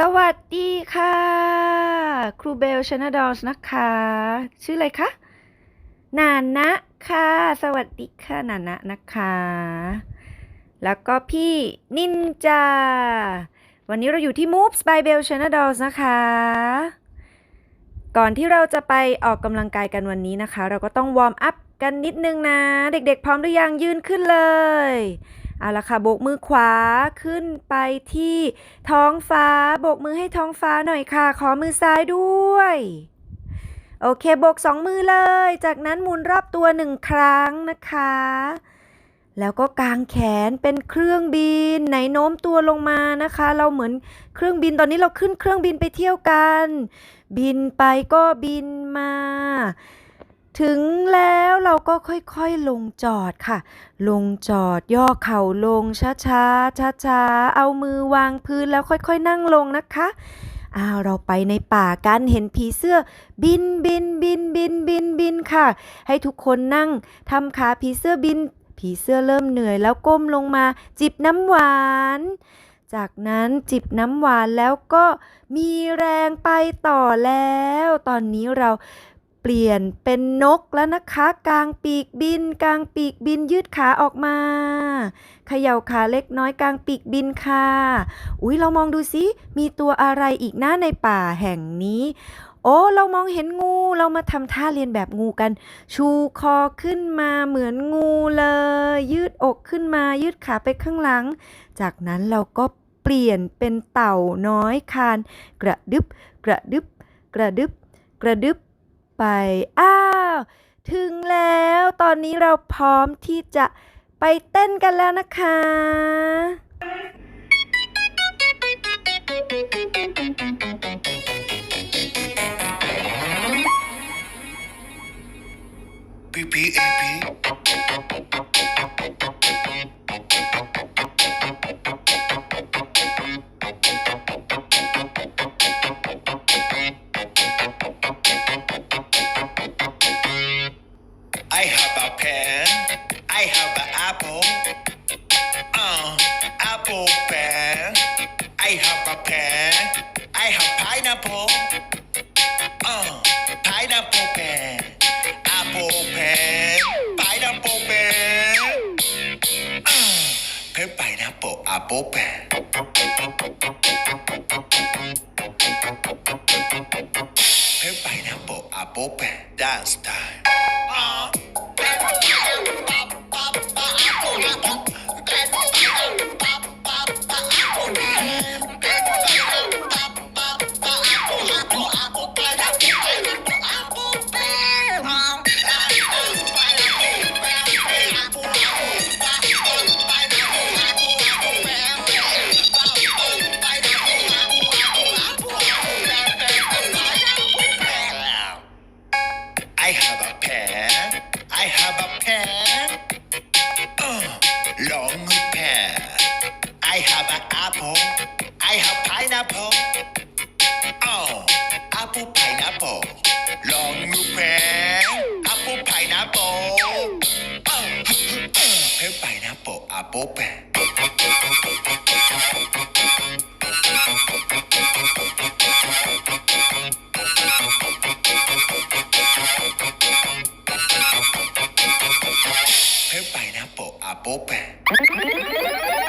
สวัสดีค่ะ ครูเบลชนาดอลนะคะ ชื่ออะไรคะนานะค่ะ สวัสดีค่ะนานะนะคะ แล้วก็พี่นินจา วันนี้เราอยู่ที่ Moves by Bell Channel Dolls นะคะ ก่อนที่เราจะไปออกกำลังกายกันวันนี้นะคะ เราก็ต้องวอร์มอัพกันนิดนึงนะ เด็กๆ พร้อมหรือยังยืนขึ้นเลย เอาละค่ะโบกมือขวาขึ้นไปที่ท้องฟ้าโบกมือให้ท้องฟ้าหน่อยค่ะ ขอมือซ้ายด้วย โอเคโบกสองมือเลย จากนั้นหมุนรอบตัวหนึ่งครั้งนะคะ แล้วก็กางแขนเป็นเครื่องบิน ไหนโน้มตัวลงมานะคะ เราเหมือนเครื่องบินตอนนี้เราขึ้นเครื่องบินไปเที่ยวกัน บินไปก็บินมา ถึงแล้วเราก็ค่อยๆลงจอดค่ะ ลงจอดย่อเข่าลงช้าๆช้าๆเอามือวางพื้นแล้วค่อยๆ นั่งลงนะคะอ้าวเราไปในป่ากันเห็นผีเสื้อ บินบินบินบินบินบินค่ะ ให้ทุกคนนั่งทำขาผีเสื้อบิน ผีเสื้อเริ่มเหนื่อยแล้วก้มลงมา จิบน้ำหวาน จากนั้นจิบน้ำหวานแล้วก็มีแรงไปต่อแล้ว ตอนนี้เรา เปลี่ยนเป็นนกแล้วนะคะกางปีกบินกางปีกบินยืดขาออกมาเขย่าขาเล็กน้อยกางปีกบินค่ะ อุ้ยเรามองดูสิมีตัวอะไรอีกนะในป่าแห่งนี้ โอ้ เรามองเห็นงู เรามาทำท่าเรียนแบบงูกัน ชูคอขึ้นมาเหมือนงูเลย ยืดอกขึ้นมายืดขาไปข้างหลัง จากนั้นเราก็เปลี่ยนเป็นเต่าน้อยคาน กระดึบ กระดึบ กระดึบ กระดึบ ไป อ้าว ถึงแล้ว ตอนนี้เราพร้อมที่จะไปเต้นกันแล้วนะคะ P P A P. pineapple apple pen. Pen pineapple apple pen. Dance time. I have a pen. Uh, long pen. I have an apple. I have pineapple. Oh, apple pineapple. Long pen. Apple pineapple. Oh, pen pineapple apple pear pineapple apple pen.